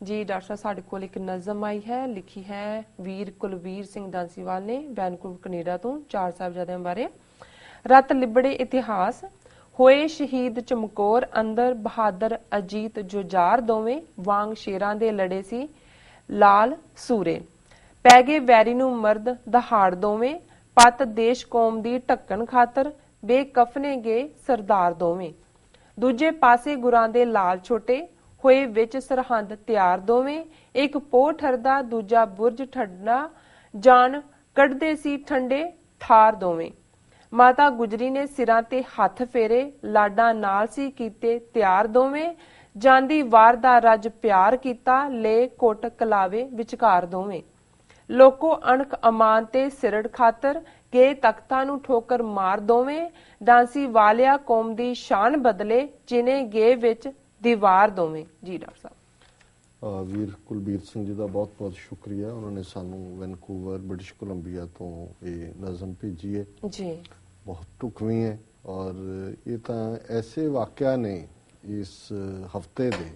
ਜੀ, ਡਾਕਟਰ ਸਾਹਿਬ, ਸਾਡੇ ਕੋਲ ਇੱਕ ਨਜ਼ਮ ਆਈ ਹੈ, ਲਿਖੀ ਹੈ ਵੀਰ ਕੁਲਵੀਰ ਸਿੰਘ ਦਾਸੀਵਾਲ ਨੇ ਵੈਨਕੂਵਰ, ਕੈਨੇਡਾ ਤੋਂ, ਚਾਰ ਸਾਹਿਬਜ਼ਾਦਿਆਂ ਬਾਰੇ। ਰਤ ਲਿਬੜੇ ਇਤਿਹਾਸ, ਹੋਏ ਸ਼ਹੀਦ ਚਮਕੌਰ, ਅੰਦਰ ਬਹਾਦਰ ਅਜੀਤ ਜੁਝਾਰ ਦੋਵੇਂ ਵਾਂਗ ਸ਼ੇਰਾਂ ਦੇ ਲੜੇ ਸੀ, ਲਾਲ ਸੂਰੇ। ਪੈ ਗਏ ਵੈਰੀ ਨੂੰ ਮਰਦ ਦਹਾੜ ਦੋਵੇਂ, ਪਤ ਦੇਸ਼ ਕੌਮ ਦੀ ਢੱਕਣ ਖਾਤਰ ਬੇਕਫਨੇ ਗਏ ਸਰਦਾਰ ਦੋਵੇਂ। ਦੂਜੇ ਪਾਸੇ ਗੁਰਾਂ ਦੇ ਲਾਲ ਛੋਟੇ ਹੋਏ ਵਿੱਚ ਸਰਹੰਦ ਤਿਆਰ ਦੋਵੇਂ, ਇੱਕ ਪੋਹ ਠਰਦਾ, ਦੂਜਾ ਬੁਰਜ ਠੰਡਾ, ਜਾਨ ਕੱਢਦੇ ਸੀ ਠੰਡੇ ਠਾਰ ਦੋਵੇਂ। ਮਾਤਾ ਗੁਜਰੀ ਨੇ ਸਿਰਾਂ ਤੇ ਹੱਥ ਫੇਰੇ, ਲਾਡਾਂ ਨਾਲ ਸੀ ਕੀਤੇ ਤਿਆਰ ਦੋਵੇਂ। ਜਾਂਦੀ ਵਾਰ ਦਾ ਰੱਜ ਪਿਆਰ ਕੀਤਾ, ਲੈ ਕੋਟ ਕਲਾਵੇ ਵਿਚਕਾਰ ਦੋਵੇਂ। ਲੋਕੋ ਅਣਖ ਅਮਾਨ ਤੇ ਸਿਰੜ ਖਾਤਰ ਗਏ ਤਖਤਾਂ ਨੂੰ ਠੋਕਰ ਮਾਰ ਦੋਵੇਂ। ਡਾਂਸੀ ਵਾਲਿਆ ਕੌਮ ਦੀ ਸ਼ਾਨ ਬਦਲੇ, ਜਿਨੇ ਗੇ ਵਿੱਚ ਦੀਵਾਰ ਦੋਵੇਂ ਜੀ ਡਾਕਟਰ ਸਾਹਿਬ। ਵੀਰ ਕੁਲਬੀਰ ਸਿੰਘ ਜੀ ਦਾ ਬਹੁਤ-ਬਹੁਤ ਸ਼ੁਕਰੀਆ। ਉਹਨਾਂ ਨੇ ਸਾਨੂੰ ਵੈਨਕੂਵਰ ਬ੍ਰਿਟਿਸ਼ ਕੋਲੰਬੀਆ ਤੋਂ ਇਹ ਨਜ਼ਮ ਭੇਜੀ ਹੈ। ਜੀ। ਬਹੁਤ ਟੁਕਵੀਂ ਹੈ ਔਰ ਇਹ ਤਾਂ ਐਸੇ ਵਾਕਿਆ ਨੇ ਇਸ ਹਫ਼ਤੇ ਦੇ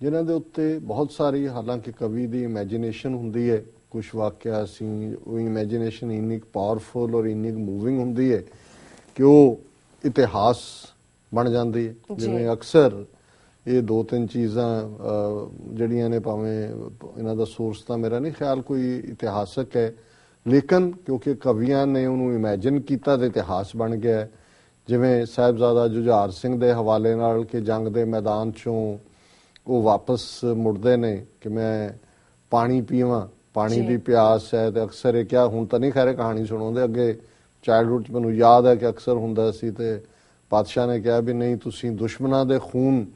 ਜਿਨ੍ਹਾਂ ਦੇ ਉੱਤੇ ਬਹੁਤ ਸਾਰੀ ਹਾਲਾਂਕਿ ਕਵੀ ਦੀ ਇਮੇਜਿਨੇਸ਼ਨ ਹੁੰਦੀ ਹੈ। ਕੁਝ ਵਾਕਿਆ ਅਸੀਂ ਉਹ ਇਮੇਜਿਨੇਸ਼ਨ ਇੰਨੀ ਪਾਵਰਫੁਲ ਔਰ ਇੰਨੀ ਮੂਵਿੰਗ ਹੁੰਦੀ ਹੈ ਕਿ ਉਹ ਇਤਿਹਾਸ ਬਣ ਜਾਂਦੀ ਹੈ। ਜਿਵੇਂ ਅਕਸਰ ਇਹ ਦੋ ਤਿੰਨ ਚੀਜ਼ਾਂ ਜਿਹੜੀਆਂ ਨੇ ਭਾਵੇਂ ਇਹਨਾਂ ਦਾ ਸੋਰਸ ਤਾਂ ਮੇਰਾ ਨਹੀਂ ਖਿਆਲ ਕੋਈ ਇਤਿਹਾਸਕ ਹੈ ਲੇਕਿਨ ਕਿਉਂਕਿ ਕਵੀਆਂ ਨੇ ਉਹਨੂੰ ਇਮੇਜਿਨ ਕੀਤਾ ਤੇ ਇਤਿਹਾਸ ਬਣ ਗਿਆ। ਜਿਵੇਂ ਸਾਹਿਬਜ਼ਾਦਾ ਜੁਝਾਰ ਸਿੰਘ ਦੇ ਹਵਾਲੇ ਨਾਲ ਕਿ ਜੰਗ ਦੇ ਮੈਦਾਨ ਚੋਂ ਉਹ ਵਾਪਸ ਮੁੜਦੇ ਨੇ ਕਿ ਮੈਂ ਪਾਣੀ ਪੀਵਾਂ ਪਾਣੀ। ਦੀ ਪਿਆਸ ਹੈ ਤੇ ਅਕਸਰ ਇਹ ਕਿਹਾ ਹੁਣ ਤਾਂ ਨਹੀਂ ਖੈਰੇ ਕਹਾਣੀ ਸੁਣਾਉਂਦੇ ਅੱਗੇ ਚਾਈਲਡਹੂਡ ਚ ਮੈਨੂੰ ਯਾਦ ਹੈ ਕਿ ਅਕਸਰ ਹੁੰਦਾ ਸੀ ਤੇ ਪਾਤਸ਼ਾਹ ਨੇ ਕਿਹਾ ਵੀ ਨਹੀਂ ਤੁਸੀਂ ਦੁਸ਼ਮਣਾਂ ਦੇ ਖੂਨ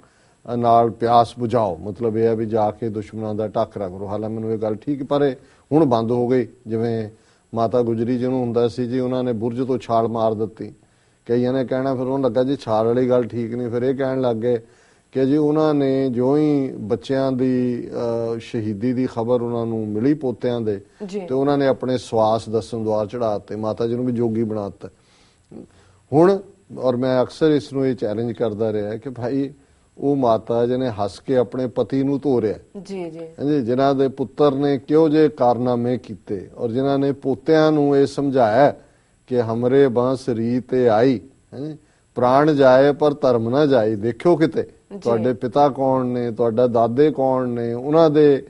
ਨਾਲ ਪਿਆਸ ਬੁਝਾਓ। ਮਤਲਬ ਇਹ ਹੈ ਵੀ ਜਾ ਕੇ ਦੁਸ਼ਮਣਾਂ ਦਾ ਟੱਕਰਾ ਕਰੋ ਹਾਲਾਂ ਮੈਨੂੰ ਇਹ ਗੱਲ ਠੀਕ ਪਰ ਹੁਣ ਬੰਦ ਹੋ ਗਈ। ਜਿਵੇਂ ਮਾਤਾ ਗੁਜਰੀ ਜੀ ਨੂੰ ਹੁੰਦਾ ਸੀ ਜੀ ਉਹਨਾਂ ਨੇ ਬੁਰਜ ਤੋਂ ਛਾਲ ਮਾਰ ਦਿੱਤੀ। ਕਈਆਂ ਨੇ ਕਹਿਣਾ ਫਿਰ ਉਹਨਾਂ ਲੱਗਾ ਜੀ ਛਾਲ ਵਾਲੀ ਗੱਲ ਠੀਕ ਨਹੀਂ। ਫਿਰ ਇਹ ਕਹਿਣ ਲੱਗ ਗਏ ਕਿ ਜੀ ਉਹਨਾਂ ਨੇ ਜੋ ਹੀ ਬੱਚਿਆਂ ਦੀ ਸ਼ਹੀਦੀ ਦੀ ਖਬਰ ਉਹਨਾਂ ਨੂੰ ਮਿਲੀ ਪੋਤਿਆਂ ਦੇ। ਤੇ ਉਹਨਾਂ ਨੇ ਆਪਣੇ ਸਵਾਸ ਦਸਮ ਦਵਾਰ ਚੜਾਤੇ ਮਾਤਾ ਜੀ ਨੂੰ ਵੀ ਜੋਗੀ ਬਣਾਤਾ ਹੁਣ ਔਰ ਮੈਂ ਅਕਸਰ ਇਸ ਨੂੰ ਇਹ ਚੈਲੰਜ ਕਰਦਾ ਰਿਹਾ ਕਿ ਭਾਈ ਉਹ ਮਾਤਾ ਜਿਹਨੇ ਹੱਸ ਕੇ ਆਪਣੇ ਪਤੀ ਨੂੰ ਤੋਰਿਆ। ਜੀ ਜੀ। ਹਾਂਜੀ ਜਿਨ੍ਹਾਂ ਦੇ ਪੁੱਤਰ ਨੇ ਕਿਉਂ ਜੇ ਕਾਰਨਾਮੇ ਕੀਤੇ ਔਰ ਜਿਨ੍ਹਾਂ ਨੇ ਪੋਤਿਆਂ ਨੂੰ ਇਹ ਸਮਝਾਇਆ ਕਿ ਹਮਰੇ ਬਾਂਸ ਰੀਤੇ ਆਈ। ਹਾਂਜੀ ਪ੍ਰਾਣ ਜਾਏ ਪਰ ਧਰਮ ਨਾ ਜਾਈ ਦੇਖਿਓ ਕਿਤੇ। ਤੁਹਾਡੇ ਪਿਤਾ ਕੌਣ ਨੇ ਤੁਹਾਡਾ ਦਾਦੇ ਕੌਣ ਨੇ ਉਹਨਾਂ ਦੇ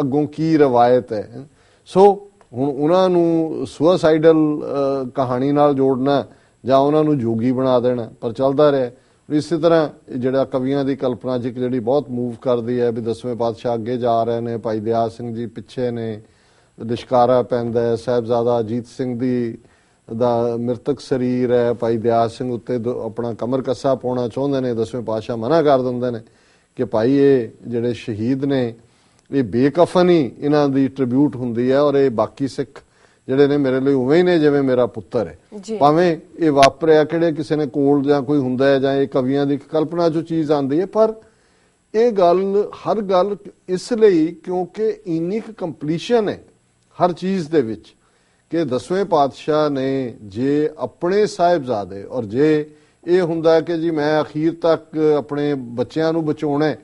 ਅੱਗੋਂ ਕੀ ਰਵਾਇਤ ਹੈ। ਸੋ ਹੁਣ ਉਹਨਾਂ ਨੂੰ ਸੁਸਾਈਡਲ ਕਹਾਣੀ ਨਾਲ ਜੋੜਨਾ ਜਾਂ ਉਹਨਾਂ ਨੂੰ ਜੋਗੀ ਬਣਾ ਦੇਣਾ ਪਰ ਚੱਲਦਾ ਰਿਹਾ। ਇਸੇ ਤਰ੍ਹਾਂ ਜਿਹੜਾ ਕਵੀਆਂ ਦੀ ਕਲਪਨਾ ਜੀ ਇੱਕ ਜਿਹੜੀ ਬਹੁਤ ਮੂਵ ਕਰਦੀ ਹੈ, ਵੀ ਦਸਵੇਂ ਪਾਤਸ਼ਾਹ ਅੱਗੇ ਜਾ ਰਹੇ ਨੇ, ਭਾਈ ਦਿਆਲ ਸਿੰਘ ਜੀ ਪਿੱਛੇ ਨੇ ਲਿਸ਼ਕਾਰਾ ਪੈਂਦਾ ਹੈ, ਸਾਹਿਬਜ਼ਾਦਾ ਅਜੀਤ ਸਿੰਘ ਦੀ ਦਾ ਮ੍ਰਿਤਕ ਸਰੀਰ ਹੈ, ਭਾਈ ਦਿਆਲ ਸਿੰਘ ਉੱਤੇ ਦੋ- ਆਪਣਾ ਕਮਰ ਕੱਸਾ ਪਾਉਣਾ ਚਾਹੁੰਦੇ ਨੇ, ਦਸਵੇਂ ਪਾਤਸ਼ਾਹ ਮਨਾ ਕਰ ਦਿੰਦੇ ਨੇ ਕਿ ਭਾਈ ਇਹ ਜਿਹੜੇ ਸ਼ਹੀਦ ਨੇ, ਇਹ ਬੇਕਫਨ ਹੀ ਇਹਨਾਂ ਦੀ ਟ੍ਰਿਬਿਊਟ ਹੁੰਦੀ ਹੈ ਔਰ ਇਹ ਬਾਕੀ ਸਿੱਖ ਜਿਹੜੇ ਨੇ ਮੇਰੇ ਲਈ ਉਵੇਂ ਹੀ ਨੇ ਜਿਵੇਂ ਮੇਰਾ ਪੁੱਤਰ ਹੈ। ਭਾਵੇਂ ਇਹ ਵਾਪਰਿਆ ਕਿਹੜੇ ਕਿਸੇ ਨੇ ਕੋਲ ਜਾਂ ਕੋਈ ਹੁੰਦਾ ਹੈ ਜਾਂ ਇਹ ਕਵੀਆਂ ਦੀ ਕਲਪਨਾ ਚੋਂ ਚੀਜ਼ ਆਉਂਦੀ ਹੈ ਪਰ ਇਹ ਗੱਲ ਹਰ ਗੱਲ ਇਸ ਲਈ ਕਿਉਂਕਿ ਇੰਨੀ ਕੁ ਕੰਪਲੀਸ਼ਨ ਹੈ ਹਰ ਚੀਜ਼ ਦੇ ਵਿੱਚ ਕਿ ਦਸਵੇਂ ਪਾਤਸ਼ਾਹ ਨੇ ਜੇ ਆਪਣੇ ਸਾਹਿਬਜ਼ਾਦੇ ਔਰ ਜੇ ਇਹ ਹੁੰਦਾ ਕਿ ਜੀ ਮੈਂ ਅਖੀਰ ਤੱਕ ਆਪਣੇ ਬੱਚਿਆਂ ਨੂੰ ਬਚਾਉਣਾ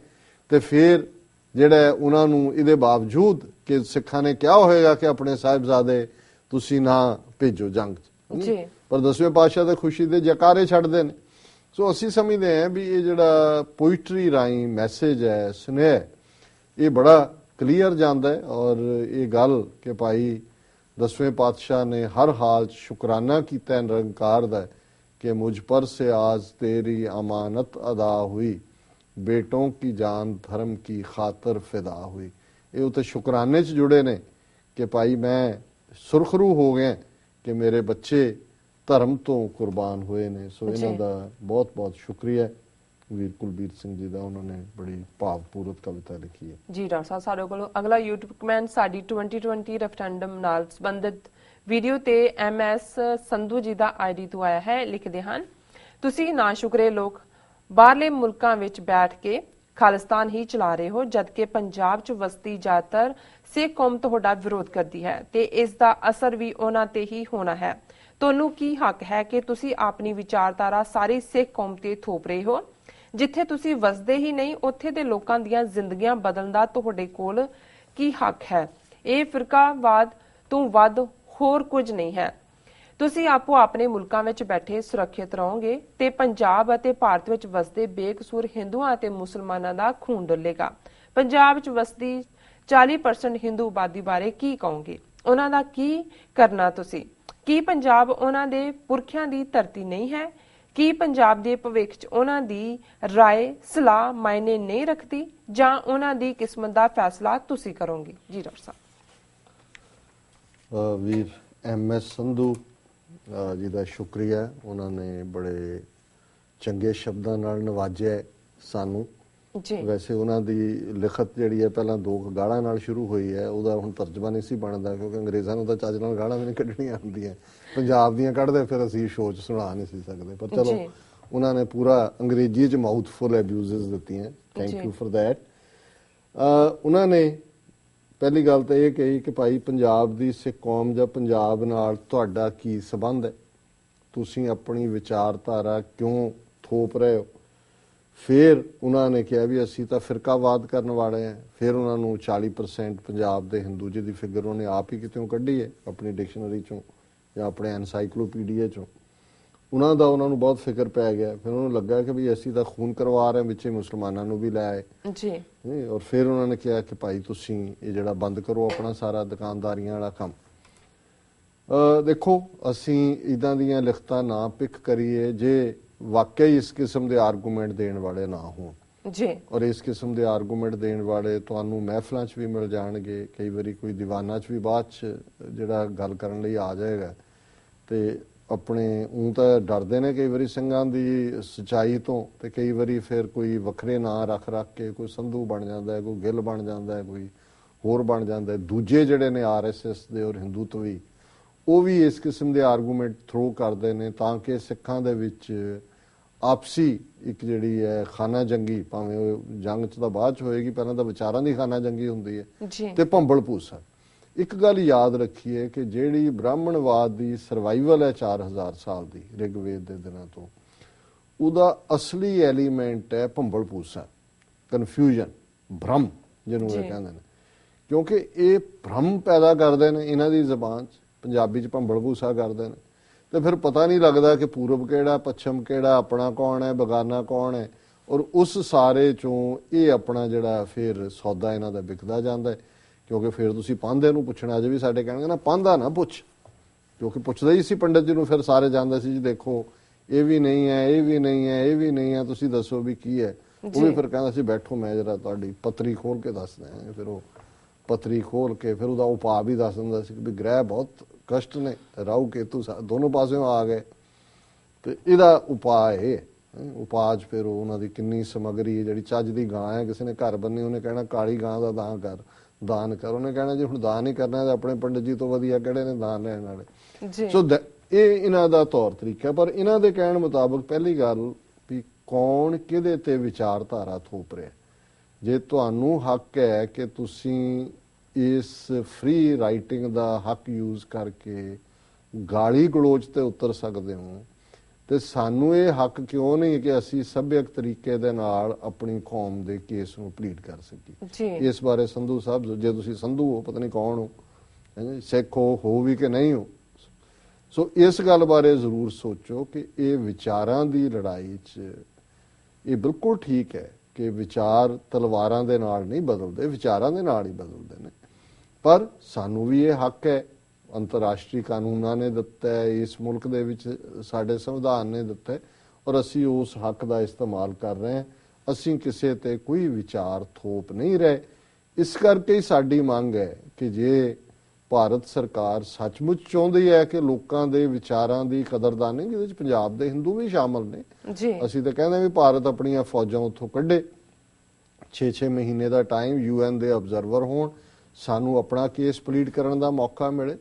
ਤੇ ਫਿਰ ਜਿਹੜਾ ਉਹਨਾਂ ਨੂੰ ਇਹਦੇ ਬਾਵਜੂਦ ਕਿ ਸਿੱਖਾਂ ਨੇ ਕਿਹਾ ਹੋਏਗਾ ਕਿ ਆਪਣੇ ਸਾਹਿਬਜ਼ਾਦੇ ਤੁਸੀਂ ਨਾ ਭੇਜੋ ਜੰਗ 'ਚ। ਜੀ। ਪਰ ਦਸਵੇਂ ਪਾਤਸ਼ਾਹ ਦੇ ਖੁਸ਼ੀ ਦੇ ਜਕਾਰੇ ਛੱਡਦੇ ਨੇ। ਸੋ ਅਸੀਂ ਸਮਝਦੇ ਹਾਂ ਵੀ ਇਹ ਜਿਹੜਾ ਪੋਇਟਰੀ ਰਾਈ ਮੈਸੇਜ ਹੈ ਸੁਨੇਹਾ ਇਹ ਬੜਾ ਕਲੀਅਰ ਜਾਂਦਾ ਹੈ ਔਰ ਇਹ ਗੱਲ ਕਿ ਭਾਈ ਦਸਵੇਂ ਪਾਤਸ਼ਾਹ ਨੇ ਹਰ ਹਾਲ 'ਚ ਸ਼ੁਕਰਾਨਾ ਕੀਤਾ ਨਿਰੰਕਾਰ ਦਾ ਕਿ ਮੁਝ ਪਰ ਸੇ ਆਜ ਤੇਰੀ ਅਮਾਨਤ ਅਦਾ ਹੁਈ। ਬੇਟੋਂ ਕੀ ਜਾਨ ਧਰਮ ਕੀ ਖਾਤਰ ਫਿਦਾ ਹੁਈ। ਇਹ ਉਤੇ ਸ਼ੁਕਰਾਨੇ 'ਚ ਜੁੜੇ ਨੇ ਕਿ ਭਾਈ ਮੈਂ ਸੁਰਖਰੂ ਹੋ ਗਿਆ ਕਿ ਮੇਰੇ ਬੱਚੇ ਧਰਮ ਤੋਂ ਕੁਰਬਾਨ ਹੋਏ ਨੇ। ਸੋ ਇਹਨਾਂ। ਦਾ ਬਹੁਤ ਬਹੁਤ ਸ਼ੁਕਰੀਆ। ਵੀਰ ਕੁਲਬੀਰ ਸਿੰਘ ਜੀ ਦਾ ਉਹਨਾਂ ਨੇ ਬੜੀ ਭਾਵਪੂਰਤ ਕਵਿਤਾ ਲਿਖੀ ਹੈ। ਜੀ ਡਾਕਟਰ ਸਾਹਿਬ ਸਾਡੇ ਕੋਲ ਅਗਲਾ YouTube ਕਮੈਂਟ ਸਾਡੀ 2020 ਰੈਫਰੈਂਡਮ ਨਾਲ ਸੰਬੰਧਿਤ ਵੀਡੀਓ ਤੇ MS ਸੰਧੂ ਜੀ ਦਾ ਆਈਡੀ ਤੋਂ ਆਇਆ ਹੈ। ਲਿਖਦੇ ਹਨ ਤੁਸੀਂ ਨਾ ਸ਼ੁਕਰੇ ਲੋਕ ਬਾਹਰਲੇ ਮੁਲਕਾਂ ਵਿੱਚ ਬੈਠ ਕੇ ਖਾਲਿਸਤਾਨ ਹੀ ਚਲਾ ਰਹੇ ਹੋ, ਜਦਕਿ ਪੰਜਾਬ 'ਚ ਵਸਤੀ ਜ਼ਿਆਦਾਤਰ ਸਿੱਖ ਕੌਮ ਤੁਹਾਡਾ ਵਿਰੋਧ ਕਰਦੀ ਹੈ ਤੇ ਇਸ ਦਾ ਅਸਰ ਵੀ ਉਹਨਾਂ ਤੇ ਹੀ ਹੋਣਾ ਹੈ। ਤੁਹਾਨੂੰ ਕੀ ਹੱਕ ਹੈ ਕਿ ਤੁਸੀਂ ਆਪਣੀ ਵਿਚਾਰਧਾਰਾ ਸਾਰੀ ਸਿੱਖ ਕੌਮ ਤੇ ਥੋਪ ਰਹੇ ਹੋ? ਜਿੱਥੇ ਤੁਸੀਂ ਵਸਦੇ ਹੀ ਨਹੀਂ, ਉੱਥੇ ਦੇ ਲੋਕਾਂ ਦੀਆਂ ਜ਼ਿੰਦਗੀਆਂ ਬਦਲਣ ਦਾ ਤੁਹਾਡੇ ਕੋਲ ਕੀ ਹੱਕ ਹੈ? ਇਹ ਫਿਰਕਾਵਾਦ ਤੋਂ ਵੱਧ ਹੋਰ ਕੁਝ ਨਹੀਂ ਹੈ। ਤੁਸੀਂ ਆਪੋ ਆਪਣੇ ਮੁਲਕਾਂ ਵਿੱਚ ਬੈਠੇ ਸੁਰੱਖਿਅਤ ਰਹੋਗੇ ਤੇ ਪੰਜਾਬ ਅਤੇ ਭਾਰਤ ਵਿੱਚ ਵਸਦੇ ਬੇਕਸੂਰ ਹਿੰਦੂਆਂ ਅਤੇ ਮੁਸਲਮਾਨਾਂ ਦਾ ਖੂਨ ਡੁੱਲੇਗਾ ਪੰਜਾਬ ਵਿੱਚ ਵਸਦੀ 40% ਹਿੰਦੂ ਆਬਾਦੀ ਬਾਰੇ ਕੀ ਕਹੋਗੇ ਉਹਨਾਂ ਦਾ ਕੀ ਕਰਨਾ ਤੁਸੀਂ ਕੀ ਪੰਜਾਬ ਉਹਨਾਂ ਦੇ ਪੁਰਖਿਆਂ ਦੀ ਧਰਤੀ ਨਹੀਂ ਹੈ ਕੀ ਪੰਜਾਬ ਦੇ ਭਵਿੱਖ 'ਚ ਉਹਨਾਂ ਦੀ رائے ਸਲਾਹ ਮਾਇਨੇ ਨਹੀਂ ਰੱਖਦੀ ਜਾਂ ਉਹਨਾਂ ਦੀ ਕਿਸਮਤ ਦਾ ਫੈਸਲਾ ਤੁਸੀਂ ਕਰੋਗੇ ਜੀ ਡਾਕਟਰ ਸਾਹਿਬ ਅ, ਵੀਰ ਐਮ ਐਸ ਸੰਧੂ ਅ, ਜੀ ਦਾ ਸ਼ੁਕਰੀਆ। ਉਹਨਾਂ ਨੇ ਬੜੇ ਚੰਗੇ ਸ਼ਬਦਾਂ ਨਾਲ ਨਵਾਜਿਆ ਸਾਨੂੰ। ਜੀ। ਵੈਸੇ ਉਹਨਾਂ ਦੀ ਲਿਖਤ ਜਿਹੜੀ ਹੈ ਪਹਿਲਾਂ ਦੋ ਗਾਲਾਂ ਨਾਲ ਸ਼ੁਰੂ ਹੋਈ ਹੈ। ਉਹਦਾ ਹੁਣ ਤਰਜਮਾ ਨਹੀਂ ਸੀ ਬਣਦਾ ਕਿਉਂਕਿ ਅੰਗਰੇਜ਼ਾਂ ਨੂੰ ਤਾਂ ਚੱਜ ਨਾਲ ਗਾਲਾਂ ਵੀ ਨਹੀਂ ਕੱਢਣੀਆਂ ਆਉਂਦੀਆਂ ਪੰਜਾਬ ਦੀਆਂ ਕੱਢਦੇ ਫਿਰ ਅਸੀਂ ਸ਼ੋਚ ਸੁਣਾ ਨਹੀਂ ਸੀ ਸਕਦੇ। ਪਰ ਚਲੋ ਉਹਨਾਂ ਨੇ ਪੂਰਾ ਅੰਗਰੇਜ਼ੀ ਚ ਮਾਊਥਫੁਲ ਅਬਿਊਜ਼ਸ ਦਿੱਤੀਆਂ। ਥੈਂਕ ਯੂ ਫॉर दैट ਉਹਨਾਂ ਨੇ ਪਹਿਲੀ ਗੱਲ ਤਾਂ ਇਹ ਕਹੀ ਕਿ ਭਾਈ ਪੰਜਾਬ ਦੀ ਸਿੱਖ ਕੌਮ ਜਾਂ ਪੰਜਾਬ ਨਾਲ ਤੁਹਾਡਾ ਕੀ ਸਬੰਧ ਹੈ? ਤੁਸੀਂ ਆਪਣੀ ਵਿਚਾਰਧਾਰਾ ਕਿਉਂ ਥੋਪ ਰਹੇ ਹੋ? ਫਿਰ ਉਹਨਾਂ ਨੇ ਕਿਹਾ ਵੀ ਅਸੀਂ ਤਾਂ ਫਿਰਕਾਵਾਦ ਕਰਨ ਵਾਲੇ ਆ ਫਿਰ ਉਹਨਾਂ ਨੂੰ 40% ਪੰਜਾਬ ਦੇ ਹਿੰਦੂ ਜੀ ਦੀ ਫਿਗਰ ਉਹਨੇ ਆਪ ਹੀ ਕਿਤੇੋਂ ਕੱਢੀ ਹੈ? ਆਪਣੀ ਡਿਕਸ਼ਨਰੀ ਚੋਂ ਜਾਂ ਆਪਣੇ ਐਨਸਾਈਕਲੋਪੀਡੀਆ ਚੋਂ? ਉਹਨਾਂ ਦਾ ਉਹਨਾਂ ਨੂੰ ਬਹੁਤ ਫਿਕਰ ਪੈ ਗਿਆ। ਫਿਰ ਉਹਨੂੰ ਲੱਗਾ ਕਿ ਵੀ ਅਸੀਂ ਤਾਂ ਖੂਨ ਕਰਵਾ ਰਹੇ ਹਾਂ ਵਿੱਚੇ ਮੁਸਲਮਾਨਾਂ ਨੂੰ ਵੀ ਲੈ ਆਏ। ਜੀ। ਨਹੀਂ ਔਰ ਫਿਰ ਉਹਨਾਂ ਨੇ ਕਿਹਾ ਕਿ ਭਾਈ ਤੁਸੀਂ ਇਹ ਜਿਹੜਾ ਬੰਦ ਕਰੋ ਆਪਣਾ ਸਾਰਾ ਦੁਕਾਨਦਾਰੀਆਂ ਵਾਲਾ ਕੰਮ। ਅ ਦੇਖੋ ਅਸੀਂ ਇਦਾਂ ਦੀਆਂ ਲਿਖਤਾਂ ਨਾ ਪਿਕ ਕਰੀਏ ਜੇ ਵਾਕਈ ਇਸ ਕਿਸਮ ਦੇ ਆਰਗੂਮੈਂਟ ਦੇਣ ਵਾਲੇ ਨਾ ਹੋਣ। ਜੀ। ਔਰ ਇਸ ਕਿਸਮ ਦੇ ਆਰਗੂਮੈਂਟ ਦੇਣ ਵਾਲੇ ਤੁਹਾਨੂੰ ਮਹਿਫਲਾਂ 'ਚ ਵੀ ਮਿਲ ਜਾਣਗੇ ਕਈ ਵਾਰੀ ਕੋਈ ਦੀਵਾਨਾ 'ਚ ਵੀ ਬਾਅਦ 'ਚ ਜਿਹੜਾ ਗੱਲ ਕਰਨ ਲਈ ਆ ਜਾਏਗਾ। ਤੇ ਆਪਣੇ ਉਹ ਤਾਂ ਡਰਦੇ ਨੇ ਕਈ ਵਾਰੀ ਸਿੰਘਾਂ ਦੀ ਸਚਾਈ ਤੋਂ ਤੇ ਕਈ ਵਾਰੀ ਫਿਰ ਕੋਈ ਵੱਖਰੇ ਨਾਂ ਰੱਖ ਰੱਖ ਕੇ ਕੋਈ ਸੰਧੂ ਬਣ ਜਾਂਦਾ ਹੈ ਕੋਈ ਗਿੱਲ ਬਣ ਜਾਂਦਾ ਹੈ ਕੋਈ ਹੋਰ ਬਣ ਜਾਂਦਾ ਹੈ। ਦੂਜੇ ਜਿਹੜੇ ਨੇ ਆਰਐਸਐਸ ਦੇ ਔਰ ਹਿੰਦੂਤਵੀ ਉਹ ਵੀ ਇਸ ਕਿਸਮ ਦੇ ਆਰਗੂਮੈਂਟ ਥਰੋ ਕਰਦੇ ਨੇ ਤਾਂ ਕਿ ਸਿੱਖਾਂ ਦੇ ਵਿੱਚ ਆਪਸੀ ਇੱਕ ਜਿਹੜੀ ਹੈ ਖਾਨਾ ਜੰਗੀ ਭਾਵੇਂ ਉਹ ਜੰਗ ਚ ਤਾਂ ਬਾਅਦ ਚ ਹੋਏਗੀ ਪਹਿਲਾਂ ਤਾਂ ਵਿਚਾਰਾਂ ਦੀ ਖਾਨਾ ਜੰਗੀ ਹੁੰਦੀ ਹੈ ਤੇ ਭੰਬਲ ਪੂਸਾ ਇੱਕ ਗੱਲ ਯਾਦ ਰੱਖੀਏ ਕਿ ਜਿਹੜੀ ਬ੍ਰਾਹਮਣਵਾਦ ਦੀ ਸਰਵਾਈਵਲ ਹੈ 4000 ਸਾਲ ਦੀ ਰਿਗਵੇਦ ਦੇ ਦਿਨਾਂ ਤੋਂ ਉਹਦਾ ਅਸਲੀ ਐਲੀਮੈਂਟ ਹੈ ਭੰਬਲ ਪੂਸਾ ਕਨਫਿਊਜ਼ਨ ਭ੍ਰਮ ਜਿਹਨੂੰ ਇਹ। ਕਹਿੰਦੇ ਨੇ। ਕਿਉਂਕਿ ਇਹ ਭ੍ਰਮ ਪੈਦਾ ਕਰਦੇ ਨੇ ਇਹਨਾਂ ਦੀ ਜ਼ਬਾਨ 'ਚ ਪੰਜਾਬੀ 'ਚ ਭੰਬਲ ਭੂਸਾ ਕਰਦੇ ਨੇ। ਤੇ ਫਿਰ ਪਤਾ ਨਹੀਂ ਲੱਗਦਾ ਕਿ ਪੂਰਬ ਕਿਹੜਾ ਪੱਛਮ ਕਿਹੜਾ ਆਪਣਾ ਕੌਣ ਹੈ ਬਗਾਨਾ ਕੌਣ ਹੈ। ਔਰ ਉਸ ਸਾਰੇ ਚੋਂ ਇਹ ਆਪਣਾ ਜਿਹੜਾ ਫਿਰ ਸੌਦਾ ਇਹਨਾਂ ਦਾ ਵਿਕਦਾ ਜਾਂਦਾ ਹੈ। ਕਿਉਂਕਿ ਫਿਰ ਤੁਸੀਂ ਪਾਂਦੇ ਨੂੰ ਪੁੱਛਣਾ ਜੇ ਵੀ ਸਾਡੇ ਕਹਿਣਗੇ ਨਾ ਪਾਂਦਾ ਨਾ ਪੁੱਛ। ਕਿਉਂਕਿ ਪੁੱਛਦਾ ਹੀ ਸੀ ਪੰਡਤ ਜੀ ਨੂੰ ਫਿਰ ਸਾਰੇ ਜਾਣਦੇ ਸੀ ਜੀ ਦੇਖੋ ਇਹ ਵੀ ਨਹੀਂ ਹੈ ਇਹ ਵੀ ਨਹੀਂ ਹੈ ਇਹ ਵੀ ਨਹੀਂ ਹੈ ਤੁਸੀਂ ਦੱਸੋ ਵੀ ਕੀ ਹੈ। ਉਹ। ਵੀ ਫਿਰ ਕਹਿੰਦਾ ਸੀ ਬੈਠੋ ਮੈਂ ਜਰਾ ਤੁਹਾਡੀ ਪੱਤਰੀ ਖੋਲ ਕੇ ਦੱਸਦਾ ਹਾਂ ਫਿਰ ਉਹ ਪੱਤਰੀ ਖੋਲ ਕੇ ਫਿਰ ਉਹਦਾ ਉਪਾਅ ਵੀ ਦੱਸ ਦਿੰਦਾ ਸੀ ਕਿ ਵੀ ਗ੍ਰਹਿ ਬਹੁਤ ਕਸ਼ਟ ਨੇ ਰਾਹੂ ਕੇਤੂ ਦੋਨੋਂ ਪਾਸਿਓਂ ਆ ਗਏ। ਤੇ ਇਹਦਾ ਉਪਾਅ ਹੈਂ, ਉਪਾਅ 'ਚ ਫਿਰ ਉਹ ਉਹਨਾਂ ਦੀ ਕਿੰਨੀ ਸਮਗਰੀ ਹੈ ਜਿਹੜੀ ਚੱਜ ਦੀ ਗਾਂ ਹੈ ਕਿਸੇ ਨੇ ਘਰ ਬੰਨੀ ਉਹਨੇ ਕਹਿਣਾ ਕਾਲੀ ਗਾਂ ਦਾ ਦਾਨ ਕਰ। ਦਾਨ ਕਰ। ਉਹਨੇ ਕਹਿਣਾ ਜੇ ਹੁਣ ਦਾਨ ਹੀ ਕਰਨਾ ਤਾਂ ਆਪਣੇ ਪੰਡਤ ਜੀ ਤੋਂ ਵਧੀਆ ਕਿਹੜੇ ਨੇ ਦਾਨ ਲੈਣ ਵਾਲੇ? ਜੀ। ਸੋ ਇਹ ਇਹਨਾਂ ਦਾ ਤੌਰ ਤਰੀਕਾ ਪਰ ਇਹਨਾਂ ਦੇ ਕਹਿਣ ਮੁਤਾਬਕ ਪਹਿਲੀ ਗੱਲ ਵੀ ਕੌਣ ਕਿਹਦੇ ਤੇ ਵਿਚਾਰਧਾਰਾ ਥੋਪ ਰਿਹਾ ਜੇ ਤੁਹਾਨੂੰ ਹੱਕ ਹੈ ਕਿ ਤੁਸੀਂ ਇਸ ਫ੍ਰੀ ਰਾਈਟਿੰਗ ਦਾ ਹੱਕ ਯੂਜ਼ ਕਰਕੇ ਗਾਲੀ ਗਲੋਚ ਤੇ ਉਤਰ ਸਕਦੇ ਹੋ ਤੇ ਸਾਨੂੰ ਇਹ ਹੱਕ ਕਿਉਂ ਨਹੀਂ ਕਿ ਅਸੀਂ ਸਭਿਅਕ ਤਰੀਕੇ ਦੇ ਨਾਲ ਆਪਣੀ ਕੌਮ ਦੇ ਕੇਸ ਨੂੰ ਪਲੀਟ ਕਰ ਸਕੀਏ? ਇਸ ਬਾਰੇ ਸੰਧੂ ਸਾਹਿਬ ਜੇ ਤੁਸੀਂ ਸੰਧੂ ਹੋ ਪਤਾ ਨਹੀਂ ਕੌਣ ਹੈਂ, ਸਿੱਖ ਹੋ ਹੋ ਵੀ ਕਿ ਨਹੀਂ ਹੋ? ਸੋ ਇਸ ਗੱਲ ਬਾਰੇ ਜ਼ਰੂਰ ਸੋਚੋ ਕਿ ਇਹ ਵਿਚਾਰਾਂ ਦੀ ਲੜਾਈ 'ਚ ਇਹ ਬਿਲਕੁਲ ਠੀਕ ਹੈ ਕਿ ਵਿਚਾਰ ਤਲਵਾਰਾਂ ਦੇ ਨਾਲ ਨਹੀਂ ਬਦਲਦੇ ਵਿਚਾਰਾਂ ਦੇ ਨਾਲ ਹੀ ਬਦਲਦੇ ਨੇ। ਪਰ ਸਾਨੂੰ ਵੀ ਇਹ ਹੱਕ ਹੈ ਅੰਤਰਰਾਸ਼ਟਰੀ ਕਾਨੂੰਨਾਂ ਨੇ ਦਿੱਤਾ ਹੈ ਇਸ ਮੁਲਕ ਦੇ ਵਿੱਚ ਸਾਡੇ ਸੰਵਿਧਾਨ ਨੇ ਦਿੱਤਾ ਹੈ ਔਰ ਅਸੀਂ ਉਸ ਹੱਕ ਦਾ ਇਸਤੇਮਾਲ ਕਰ ਰਹੇ ਹਾਂ। ਅਸੀਂ ਕਿਸੇ ਤੇ ਕੋਈ ਵਿਚਾਰ ਥੋਪ ਨਹੀਂ ਰਹੇ। ਇਸ ਕਰਕੇ ਸਾਡੀ ਮੰਗ ਹੈ ਕਿ ਜੇ ਭਾਰਤ ਸਰਕਾਰ ਸੱਚਮੁੱਚ ਚਾਹੁੰਦੀ ਹੈ ਕਿ ਲੋਕਾਂ ਦੇ ਵਿਚਾਰਾਂ ਦੀ ਕਦਰਦਾਨੀ ਜਿਹਦੇ ਵਿੱਚ ਪੰਜਾਬ ਦੇ ਹਿੰਦੂ ਵੀ ਸ਼ਾਮਲ ਨੇ ਅਸੀਂ ਤਾਂ ਕਹਿੰਦੇ ਵੀ ਭਾਰਤ ਆਪਣੀਆਂ ਫੌਜਾਂ ਉੱਥੋਂ ਕੱਢੇ। 6-6 ਮਹੀਨੇ ਦਾ ਟਾਈਮ ਯੂਐਨ ਦੇ ਆਬਜ਼ਰਵਰ ਹੋਣ ਸਾਨੂੰ ਆਪਣਾ ਕੇਸ ਪਲੀਟ ਕਰਨ ਦਾ ਮੌਕਾ ਮਿਲੇ।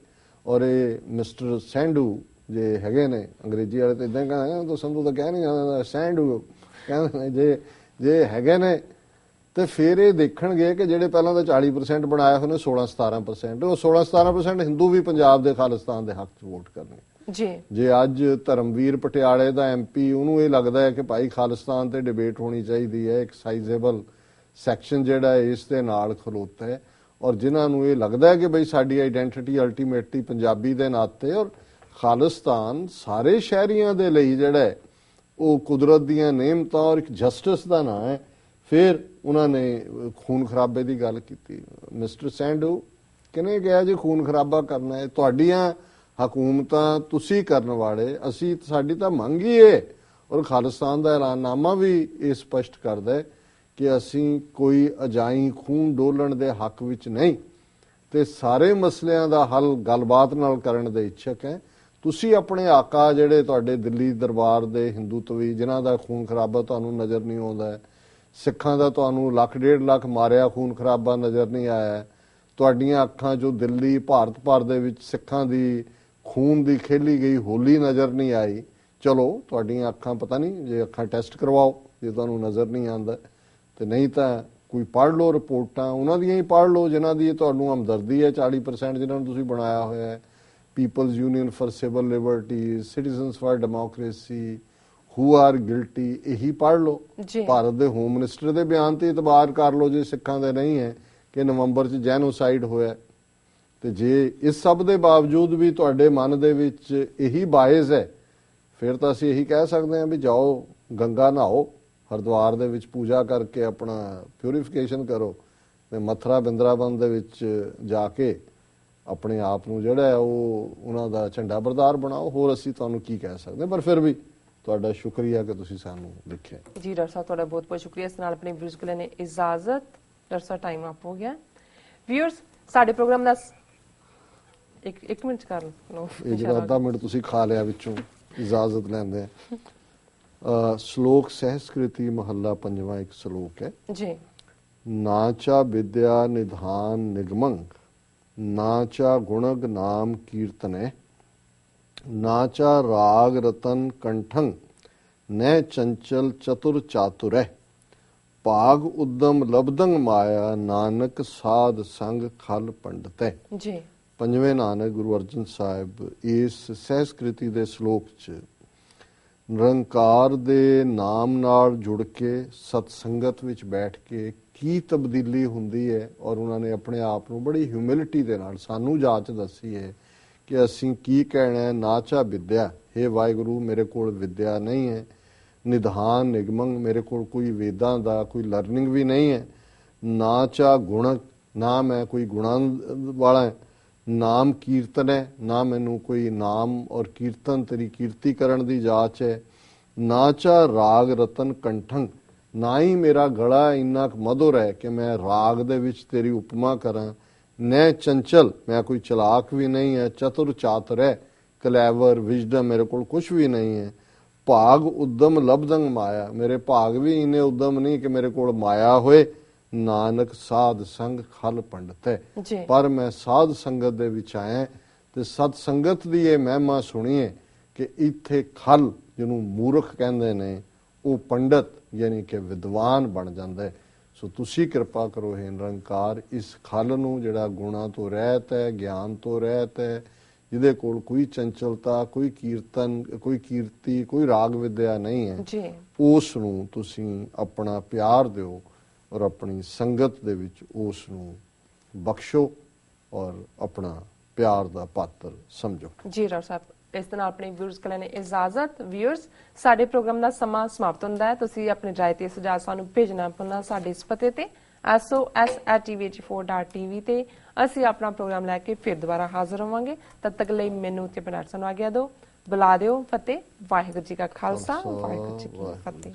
ਔਰ ਇਹ ਮਿਸਟਰ ਸੈਂਡੂ ਜੇ ਹੈਗੇ ਨੇ ਅੰਗਰੇਜ਼ੀ ਵਾਲੇ ਤਾਂ ਇਦਾਂ ਕਹਿੰਦੇ ਨੇ ਤਾਂ ਸੰਧੂ ਤਾਂ ਕਹਿ ਨਹੀਂ ਜਾਂਦਾ ਸੈਂਡੂ ਕਹਿੰਦੇ ਜੇ ਜੇ ਹੈਗੇ ਨੇ ਤੇ ਫਿਰ ਇਹ ਦੇਖਣਗੇ ਕਿ ਜਿਹੜੇ ਪਹਿਲਾਂ ਤਾਂ 40% ਬਣਾਏ ਹੋਏ ਨੇ 16 17% ਉਹ 16 17% ਹਿੰਦੂ ਵੀ ਪੰਜਾਬ ਦੇ ਖਾਲਿਸਤਾਨ ਦੇ ਹੱਕ 'ਚ ਵੋਟ ਕਰਨਗੇ। ਜੀ। ਜੇ ਅੱਜ ਧਰਮਵੀਰ ਪਟਿਆਲੇ ਦਾ ਐਮਪੀ ਉਹਨੂੰ ਇਹ ਲੱਗਦਾ ਹੈ ਕਿ ਭਾਈ ਖਾਲਿਸਤਾਨ ਤੇ ਡਿਬੇਟ ਹੋਣੀ ਚਾਹੀਦੀ ਹੈ ਇੱਕ ਸਾਈਜ਼ੇਬਲ ਸੈਕਸ਼ਨ ਜਿਹੜਾ ਇਸ ਦੇ ਨਾਲ ਖਲੋਤਾ ਹੈ। ਔਰ ਜਿਨ੍ਹਾਂ ਨੂੰ ਇਹ ਲੱਗਦਾ ਹੈ ਕਿ ਬਈ ਸਾਡੀ ਆਈਡੈਂਟੀਟੀ ਅਲਟੀਮੇਟਲੀ ਪੰਜਾਬੀ ਦੇ ਨਾਤੇ ਔਰ ਖਾਲਿਸਤਾਨ ਸਾਰੇ ਸ਼ਹਿਰੀਆਂ ਦੇ ਲਈ ਜਿਹੜਾ ਉਹ ਕੁਦਰਤ ਦੀਆਂ ਨੇਮਤਾਂ ਔਰ ਇੱਕ ਜਸਟਿਸ ਦਾ ਨਾਂ ਹੈ, ਫਿਰ ਉਹਨਾਂ ਨੇ ਖੂਨ ਖਰਾਬੇ ਦੀ ਗੱਲ ਕੀਤੀ। ਮਿਸਟਰ ਸੈਂਡੂ ਕਿਨੇ ਗਿਆ ਜੇ ਖੂਨ ਖਰਾਬਾ ਕਰਨਾ ਹੈ? ਤੁਹਾਡੀਆਂ ਹਕੂਮਤਾਂ ਤੁਸੀਂ ਕਰਨ ਵਾਲੇ, ਅਸੀਂ ਸਾਡੀ ਤਾਂ ਮੰਗ ਹੀ ਹੈ ਔਰ ਖਾਲਿਸਤਾਨ ਦਾ ਐਲਾਨਨਾਮਾ ਵੀ ਇਹ ਸਪਸ਼ਟ ਕਰਦਾ ਹੈ ਕਿ ਅਸੀਂ ਕੋਈ ਅਜਾਈ ਖੂਨ ਡੋਲਣ ਦੇ ਹੱਕ ਵਿੱਚ ਨਹੀਂ। ਤੇ ਸਾਰੇ ਮਸਲਿਆਂ ਦਾ ਹੱਲ ਗੱਲਬਾਤ ਨਾਲ ਕਰਨ ਦੇ ਇੱਛਕ ਹੈ। ਤੁਸੀਂ ਆਪਣੇ ਆਕਾ ਜਿਹੜੇ ਤੁਹਾਡੇ ਦਿੱਲੀ ਦਰਬਾਰ ਦੇ ਹਿੰਦੂਤਵੀ ਜਿਨ੍ਹਾਂ ਦਾ ਖੂਨ ਖਰਾਬਾ ਤੁਹਾਨੂੰ ਨਜ਼ਰ ਨਹੀਂ ਆਉਂਦਾ ਸਿੱਖਾਂ ਦਾ ਤੁਹਾਨੂੰ ਲੱਖ ਡੇਢ ਲੱਖ ਮਾਰਿਆ ਖੂਨ ਖਰਾਬਾ ਨਜ਼ਰ ਨਹੀਂ ਆਇਆ ਤੁਹਾਡੀਆਂ ਅੱਖਾਂ 'ਚੋਂ ਦਿੱਲੀ, ਭਾਰਤ ਭਰ ਦੇ ਵਿੱਚ ਸਿੱਖਾਂ ਦੀ ਖੂਨ ਦੀ ਖੇਲੀ ਗਈ ਹੋਲੀ ਨਜ਼ਰ ਨਹੀਂ ਆਈ। ਚਲੋ, ਤੁਹਾਡੀਆਂ ਅੱਖਾਂ ਪਤਾ ਨਹੀਂ, ਜੇ ਅੱਖਾਂ ਟੈਸਟ ਕਰਵਾਓ, ਜੇ ਤੁਹਾਨੂੰ ਨਜ਼ਰ ਨਹੀਂ ਆਉਂਦਾ ਤੇ ਨਹੀਂ ਤਾਂ ਕੋਈ ਪੜ੍ਹ ਲਓ ਰਿਪੋਰਟਾਂ ਉਹਨਾਂ ਦੀਆਂ ਹੀ ਪੜ੍ਹ ਲਓ ਜਿਨ੍ਹਾਂ ਦੀ ਤੁਹਾਨੂੰ ਹਮਦਰਦੀ ਹੈ। 40% ਜਿਨ੍ਹਾਂ ਨੂੰ ਤੁਸੀਂ ਬਣਾਇਆ ਹੋਇਆ ਹੈ people's union for civil liberties citizens for democracy who are guilty ਇਹੀ ਪੜ੍ਹ ਲਓ। ਭਾਰਤ ਦੇ ਹੋਮ ਮਿਨਿਸਟਰ ਦੇ ਬਿਆਨ ਤੇ ਇਤਬਾਰ ਕਰ ਲਓ ਜੇ ਸਿੱਖਾਂ ਦੇ ਨਹੀਂ ਹੈ ਕਿ ਨਵੰਬਰ 'ਚ ਜੈਨੋਸਾਈਡ ਹੋਇਆ ਤੇ ਜੇ ਇਸ ਸਭ ਦੇ ਬਾਵਜੂਦ ਵੀ ਤੁਹਾਡੇ ਮਨ ਦੇ ਵਿੱਚ ਇਹੀ ਬਾਇਜ਼ ਹੈ ਫਿਰ ਤਾਂ ਅਸੀਂ ਇਹੀ ਕਹਿ ਸਕਦੇ ਹਾਂ ਵੀ ਜਾਓ ਗੰਗਾ ਨਹਾਓ। ਹਰਿਦੁਆਰ ਦੇ ਵਿੱਚ ਪੂਜਾ ਕਰਕੇ ਆਪਣਾ ਪਿਉਰੀਫਿਕੇਸ਼ਨ ਕਰੋ ਤੇ ਮਥਰਾ ਬਿੰਦਰਾਬੰਦ ਦੇ ਵਿੱਚ ਜਾ ਕੇ ਆਪਣੇ ਆਪ ਨੂੰ ਜਿਹੜਾ ਹੈ ਉਹ ਉਹਨਾਂ ਦਾ ਝੰਡਾ ਬਰਦਾਰ ਬਣਾਓ। ਹੋਰ ਅਸੀਂ ਤੁਹਾਨੂੰ ਕੀ ਕਹਿ ਸਕਦੇ। ਪਰ ਫਿਰ ਵੀ ਤੁਹਾਡਾ ਸ਼ੁਕਰੀਆ ਕਿ ਤੁਸੀਂ ਸਾਨੂੰ ਲਿਖਿਆ। ਜੀ ਡਾਕਟਰ ਸਾਹਿਬ ਤੁਹਾਡਾ ਬਹੁਤ ਬਹੁਤ ਸ਼ੁਕਰੀਆ। ਇਸ ਨਾਲ ਆਪਣੇ ਵਿਊਜ਼ ਕੋਲ ਨੇ ਇਜਾਜ਼ਤ। ਡਾਕਟਰ ਸਾਹਿਬ ਟਾਈਮ ਅਪ ਹੋ ਗਿਆ। ਵਿਊਅਰਸ ਸਾਡੇ ਪ੍ਰੋਗਰਾਮ ਦਾ ਇੱਕ ਇੱਕ ਮਿੰਟ ਕਰ ਲਓ। ਇਹ ਜਿਹੜਾ ਅੱਧਾ ਮਿੰਟ ਤੁਸੀਂ ਖਾ ਲਿਆ ਵਿੱਚੋਂ ਇਜਾਜ਼ਤ ਲੈਂਦੇ ਆ। ਸ਼ਲੋਕ ਸਹਿਸਕ੍ਰਿਤੀ ਮਹੱਲਾ ਪੰਜਵਾਂ ਇੱਕ ਸ਼ਲੋਕ ਹੈ। ਜੀ। ਨਾਚਾ ਵਿਦਿਆ ਨਿਧਾਨ ਨਿਗਮੰਗ ਨਾਚਾ ਗੁਣਗ ਨਾਮ ਕੀਰਤਨੇ ਨਾਚਾ ਰਾਗ ਰਤਨ ਕੰਠੰ ਨੈ ਚੰਚਲ ਚਤੁਰ ਚਾਤੁਰੈ ਭਾਗ ਉਦਮ ਲਬਦੰਗ ਮਾਇਆ ਨਾਨਕ ਸਾਧ ਸੰਗ ਖਲ ਪੰਡਤੈ। ਜੀ। ਪੰਜਵੇਂ ਨਾਨਕ ਗੁਰੂ ਅਰਜਨ ਸਾਹਿਬ ਇਸ ਸਹਿਸਕ੍ਰਿਤੀ ਦੇ ਸ਼ਲੋਕ 'ਚ ਨਿਰੰਕਾਰ ਦੇ ਨਾਮ ਨਾਲ ਜੁੜ ਕੇ ਸਤ ਸੰਗਤ ਵਿੱਚ ਬੈਠ ਕੇ ਕੀ ਤਬਦੀਲੀ ਹੁੰਦੀ ਹੈ ਔਰ ਉਹਨਾਂ ਨੇ ਆਪਣੇ ਆਪ ਨੂੰ ਬੜੀ ਹਿਊਮਿਲਿਟੀ ਦੇ ਨਾਲ ਸਾਨੂੰ ਜਾਂਚ ਦੱਸੀ ਹੈ ਕਿ ਅਸੀਂ ਕੀ ਕਹਿਣਾ ਹੈ ਨਾਚਾ ਵਿਦਿਆ। हे ਵਾਹਿਗੁਰੂ, ਮੇਰੇ ਕੋਲ ਵਿਦਿਆ ਨਹੀਂ ਹੈ। ਨਿਧਾਨ ਨਿਗਮੰ, ਮੇਰੇ ਕੋਲ ਕੋਈ ਵੇਦਾਂ ਦਾ ਕੋਈ ਲਰਨਿੰਗ ਵੀ ਨਹੀਂ ਹੈ। ਨਾ ਚਾ ਗੁਣ, ਨਾ ਮੈਂ ਕੋਈ ਗੁਣਾਂ ਵਾਲਾ ਨਾਮ ਕੀਰਤਨ ਹੈ, ਨਾ ਮੈਨੂੰ ਕੋਈ ਨਾਮ ਔਰ ਕੀਰਤਨ, ਤੇਰੀ ਕੀਰਤੀ ਕਰਨ ਦੀ ਜਾਚ ਹੈ। ਨਾ ਚਾ ਰਾਗ ਰਤਨ ਕੰਠੰ, ਨਾ ਹੀ ਮੇਰਾ ਗਲਾ ਇੰਨਾ ਕੁ ਮਧੁਰ ਹੈ ਕਿ ਮੈਂ ਰਾਗ ਦੇ ਵਿੱਚ ਤੇਰੀ ਉਪਮਾ ਕਰਾਂ। ਨੈ ਚੰਚਲ, ਮੈਂ ਕੋਈ ਚਲਾਕ ਵੀ ਨਹੀਂ ਹੈ, ਚਤੁਰ ਚਾਤਰ ਹੈ, ਕਲੇਵਰ, ਵਿਜ਼ਡਮ ਮੇਰੇ ਕੋਲ ਕੁਝ ਵੀ ਨਹੀਂ ਹੈ। ਭਾਗ ਉਦਮ ਲਬਦੰਗ ਮਾਇਆ, ਮੇਰੇ ਭਾਗ ਵੀ ਇਨੇ ਉਦਮ ਨਹੀਂ ਕਿ ਮੇਰੇ ਕੋਲ ਮਾਇਆ ਹੋਏ। ਨਾਨਕ ਸਾਧ ਸੰਗ ਖਲ ਪੰਡਤ ਹੈ। ਪਰ ਮੈਂ ਸਾਧ ਸੰਗਤ ਦੇ ਵਿੱਚ ਆਇਆ ਤੇ ਸਤ ਸੰਗਤ ਦੀ ਇਹ ਮਹਿਮਾ ਸੁਣੀਏ ਕਿ ਇੱਥੇ ਖਲ ਜਿਹਨੂੰ ਮੂਰਖ ਕਹਿੰਦੇ ਨੇ ਉਹ ਪੰਡਤ ਯਾਨੀ ਕਿ ਵਿਦਵਾਨ ਬਣ ਜਾਂਦਾ ਹੈ। ਸੋ ਤੁਸੀਂ ਕਿਰਪਾ ਕਰੋ ਹੈ ਨਿਰੰਕਾਰ ਇਸ ਖਲ ਨੂੰ ਜਿਹੜਾ ਗੁਣਾ ਤੋਂ ਰਹਿਤ ਹੈ ਗਿਆਨ ਤੋਂ ਰਹਿਤ ਹੈ ਜਿਹਦੇ ਕੋਲ ਕੋਈ ਚੰਚਲਤਾ ਕੋਈ ਕੀਰਤਨ ਕੋਈ ਕੀਰਤੀ ਕੋਈ ਰਾਗ ਵਿਦਿਆ ਨਹੀਂ ਹੈ ਜੀ। ਉਸ ਨੂੰ ਤੁਸੀਂ ਆਪਣਾ ਪਿਆਰ ਦਿਓ। ਔਰ ਆਪਣੀ ਸੰਗਤ ਦੇ ਵਿੱਚ ਉਸ ਨੂੰ ਬਖਸ਼ੋ ਔਰ ਆਪਣਾ ਪਿਆਰ ਦਾ ਪਾਤਰ ਸਮਝੋ। ਜੀ ਡਾਕਟਰ ਸਾਹਿਬ ਇਸ ਨਾਲ ਆਪਣੇ ਵਿਊਅਰਸ ਕੋਲ ਨੇ ਇਜਾਜ਼ਤ। ਵਿਊਅਰਸ ਸਾਡੇ ਪ੍ਰੋਗਰਾਮ ਦਾ ਸਮਾਂ ਸਮਾਪਤ ਹੁੰਦਾ ਹੈ। ਤੁਸੀਂ ਆਪਣੇ ਰਾਏ ਤੇ ਸੁਝਾਅ ਸਾਨੂੰ ਭੇਜਣਾ ਪੁਣਾ ਸਾਡੇ ਇਸ ਪਤੇ ਤੇ। Sos@tv4.tv ਤੇ ਅਸੀਂ ਆਪਣਾ ਪ੍ਰੋਗਰਾਮ ਲੈ ਕੇ ਫਿਰ ਦੁਬਾਰਾ ਹਾਜ਼ਰ ਹੋਵਾਂਗੇ। ਤਦ ਤੱਕ ਲਈ ਮੈਨੂੰ ਤੇ ਬਨਾਰ ਸਾਨੂੰ ਆਗਿਆ ਦਿਓ। ਬੁਲਾ ਦਿਓ ਫਤਿਹ। ਵਾਹਿਗੁਰੂ ਜੀ ਕਾ ਖਾਲਸਾ। ਵਾਹਿਗੁਰੂ ਜੀ ਕੀ ਫਤਿਹ।